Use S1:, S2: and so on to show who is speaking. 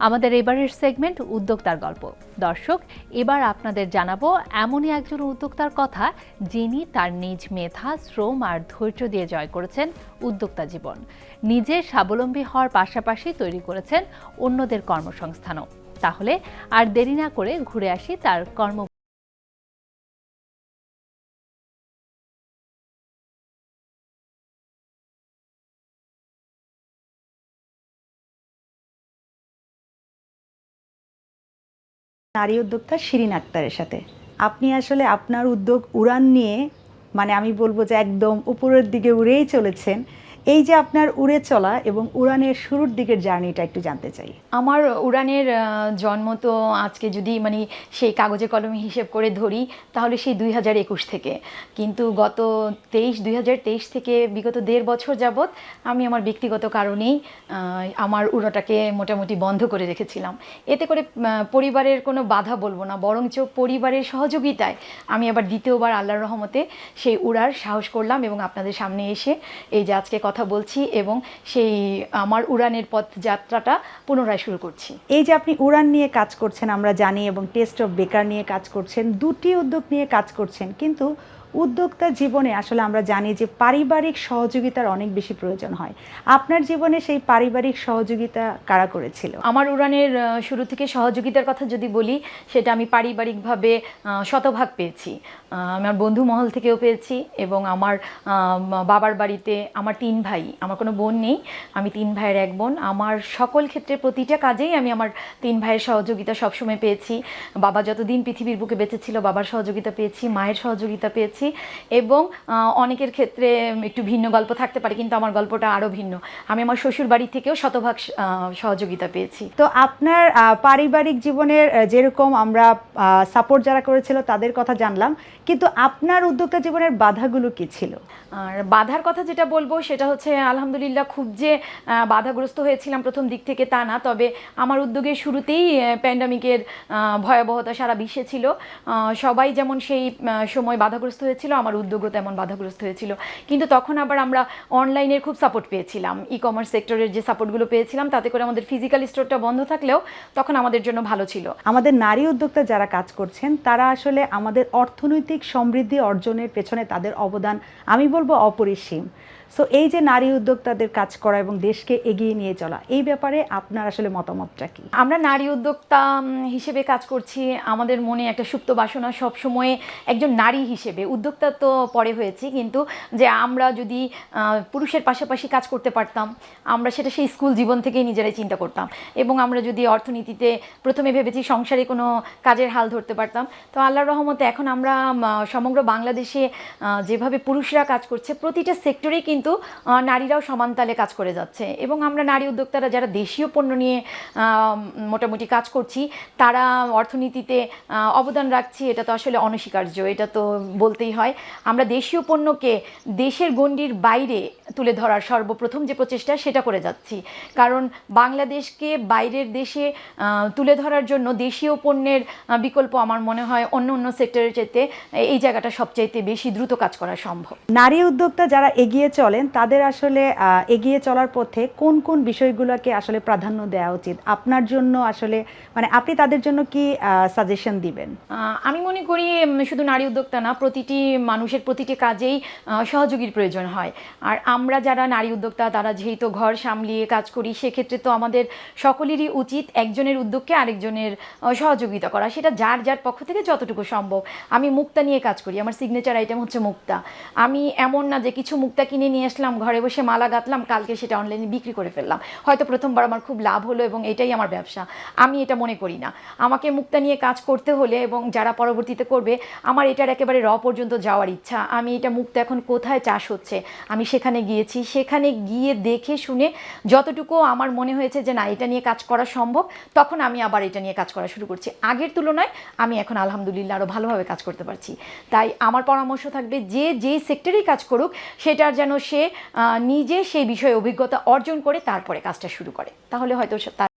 S1: আমাদের এবারের সেগমেন্ট উদ্যোক্তার গল্প। দর্শক, এবার আপনাদের জানাব এমনই একজন উদ্যোক্তার কথা যিনি তার নিজ মেধা, শ্রম আর ধৈর্য দিয়ে জয় করেছেন উদ্যোক্তা জীবন। নিজে স্বাবলম্বী হওয়ার পাশাপাশি তৈরি করেছেন অন্যদের কর্মসংস্থানও। তাহলে আর দেরি না করে ঘুরে আসি তার কর্ম
S2: নারী উদ্যোক্তা শিরিন আক্তারের সাথে। আপনি আসলে আপনার উদ্যোগ উড়ান নিয়ে মানে আমি বলব যে একদম উপরের দিকে উড়েই চলেছেন। এই যে আপনার উড়ে চলা এবং উড়ানের শুরুর দিকের জার্নিটা একটু জানতে চাই।
S3: আমার উড়ানের জন্ম তো আজকে যদি মানে সেই কাগজে কলমে হিসেব করে ধরি, তাহলে সেই দুই হাজার একুশ থেকে। কিন্তু গত তেইশ, দুই হাজার তেইশ থেকে বিগত দেড় বছর যাবৎ আমি আমার ব্যক্তিগত কারণেই আমার উড়োটাকে মোটামুটি বন্ধ করে রেখেছিলাম। এতে করে পরিবারের কোনো বাধা বলব না, বরঞ্চ পরিবারের সহযোগিতায় আমি আবার দ্বিতীয়বার আল্লাহর রহমতে সেই উড়ার সাহস করলাম এবং আপনাদের সামনে এসে এই যে আজকে কথা বলছি এবং সেই আমার উড়ানের পথ যাত্রাটা পুনরায় শুরু করছি।
S2: এই যে আপনি উড়ান নিয়ে কাজ করছেন আমরা জানি এবং টেস্ট অফ বেকার নিয়ে কাজ করছেন দুটি উদ্যোগ নিয়ে কাজ করছেন কিন্তু উদ্যোক্তা জীবনে আসলে আমরা জানি যে পারিবারিক সহযোগিতার অনেক বেশি প্রয়োজন হয়। আপনার জীবনে সেই পারিবারিক সহযোগিতা কারা করেছিল?
S3: আমার উড়ানের শুরু থেকে সহযোগিতার কথা যদি বলি সেটা আমি পারিবারিকভাবে শতভাগ পেয়েছি। আমার বন্ধু মহল থেকেও পেয়েছি এবং আমার বাবার বাড়িতে আমার তিন ভাই আমার কোনো বোন নেই আমি তিন ভাইয়ের এক বোন। আমার সকল ক্ষেত্রে প্রতিটা কাজেই আমি আমার তিন ভাইয়ের সহযোগিতা সবসময় পেয়েছি। বাবা যতদিন পৃথিবীর বুকে বেঁচে ছিল বাবার সহযোগিতা পেয়েছি মায়ের সহযোগিতা পেয়েছি এবং অনেকের ক্ষেত্রে একটু ভিন্ন গল্প থাকতে পারে কিন্তু আমার গল্পটা আরও ভিন্ন। আমি আমার শ্বশুর বাড়ি থেকেও শতভাগ সহযোগিতা পেয়েছি।
S2: তো আপনার পারিবারিক জীবনের যেরকম আমরা সাপোর্ট যারা করেছিল তাদের কথা জানলাম কিন্তু আপনার উদ্যোক্তা জীবনের বাধাগুলো কী ছিল?
S3: আর বাধার কথা যেটা বলব সেটা হচ্ছে আলহামদুলিল্লাহ, খুব যে বাধাগ্রস্ত হয়েছিলাম প্রথম দিক থেকে তা না, তবে আমার উদ্যোগের শুরুতেই প্যান্ডামিকের ভয়াবহতা সারা বিশ্বে ছিল। সবাই যেমন সেই সময় বাধাগ্রস্ত হয়েছিল, আমার উদ্যোগও তেমন বাধাগ্রস্ত হয়েছিল। কিন্তু তখন আবার আমরা অনলাইনের খুব সাপোর্ট পেয়েছিলাম। ই কমার্স সেক্টরের যে সাপোর্টগুলো পেয়েছিলাম, তাতে করে আমাদের ফিজিক্যাল স্টোরটা বন্ধ থাকলেও তখন আমাদের জন্য ভালো ছিল।
S2: আমাদের নারী উদ্যোক্তা যারা কাজ করছেন, তারা আসলে আমাদের অর্থনৈতিক সমৃদ্ধি অর্জনের পেছনে তাদের অবদান, আমি বলব অপরিসীম। সো এই যে নারী উদ্যোক্তাদের কাজ করা এবং দেশকে এগিয়ে নিয়ে চলা, এই ব্যাপারে আপনার আসলে মতামতটা কি?
S3: আমরা নারী উদ্যোক্তা হিসেবে কাজ করছি। আমাদের মনে একটা সুপ্ত বাসনা সব সময়ে একজন নারী হিসেবে। উদ্যোক্তা তো পরে হয়েছি, কিন্তু যে আমরা যদি পুরুষের পাশাপাশি কাজ করতে পারতাম, আমরা সেটা সেই স্কুল জীবন থেকেই নিজেরাই চিন্তা করতাম। এবং আমরা যদি অর্থনীতিতে প্রথমে ভেবেছি সংসারে কোনো কাজের হাল ধরতে পারতাম, তো আল্লাহর রহমতে এখন আমরা সমগ্র বাংলাদেশে যেভাবে পুরুষরা কাজ করছে, প্রতিটা সেক্টরেই কিন্তু নারীরাও সমানতালে কাজ করে যাচ্ছে। এবং আমরা নারী উদ্যোক্তারা যারা দেশীয় পণ্য নিয়ে মোটামুটি কাজ করছি, তারা অর্থনীতিতে অবদান রাখছি, এটা তো আসলে অনস্বীকার্য, এটা তো বলতেই হয়। আমরা দেশীয় পণ্যকে দেশের গণ্ডির বাইরে তুলে ধরার সর্বপ্রথম যে প্রচেষ্টা সেটা করে যাচ্ছি। কারণ বাংলাদেশকে বাইরের দেশে তুলে ধরার জন্য দেশীয় পণ্যের বিকল্প আমার মনে হয় অন্য অন্য সেক্টরের চাইতে এই জায়গাটা সবচাইতে বেশি দ্রুত কাজ করা সম্ভব।
S2: নারী উদ্যোক্তা যারা এগিয়ে চলেন তাদের আসলে এগিয়ে চলার পথে কোন কোন বিষয়গুলোকে আসলে প্রাধান্য দেওয়া উচিত? আপনার জন্য আসলে মানে আপনি তাদের জন্য কি সাজেশন দিবেন?
S3: আমি মনে করি শুধু নারী উদ্যোক্তা না প্রতিটি মানুষের প্রতিটি কাজেই সহযোগীর প্রয়োজন হয়। আর আমরা যারা নারী উদ্যোক্তা, তারা যেহেতু ঘর সামলিয়ে কাজ করি, সেক্ষেত্রে তো আমাদের সকলেরই উচিত একজনের উদ্যোগকে আরেকজনের সহযোগিতা করা। সেটা যার যার পক্ষ থেকে যতটুকু সম্ভব। আমি মুক্তা নিয়ে কাজ করি, আমার সিগনেচার আইটেম হচ্ছে মুক্তা। আমি এমন না যে কিছু মুক্তা কিনে নিয়ে আসলাম, ঘরে বসে মালা গাঁথলাম, কালকে সেটা অনলাইনে বিক্রি করে ফেললাম। হয়তো প্রথমবার আমার খুব লাভ হলো এবং এটাই আমার ব্যবসা। আমি এটা মনে করি না। আমাকে মুক্তা নিয়ে কাজ করতে হলে এবং যারা পরবর্তীতে করবে, আমার এটার একেবারে র পর্যন্ত যাওয়ার ইচ্ছা। আমি এটা মুক্তা এখন কোথায় চাষ হচ্ছে? আমি সেখানে গিয়েছি সেখানে গিয়ে দেখে শুনে যতটুকু আমার মনে হয়েছে যে না, এটা নিয়ে কাজ করা সম্ভব, তখন আমি আবার এটা নিয়ে কাজ করা শুরু করছি। আগের তুলনায় আমি এখন আলহামদুলিল্লাহ আরও ভালোভাবে কাজ করতে পারছি। তাই আমার পরামর্শ থাকবে যে যেই সেক্টরেই কাজ করুক, সেটার যেন সে নিজে সেই বিষয়ে অভিজ্ঞতা অর্জন করে, তারপরে কাজটা শুরু করে। তাহলে হয়তো তার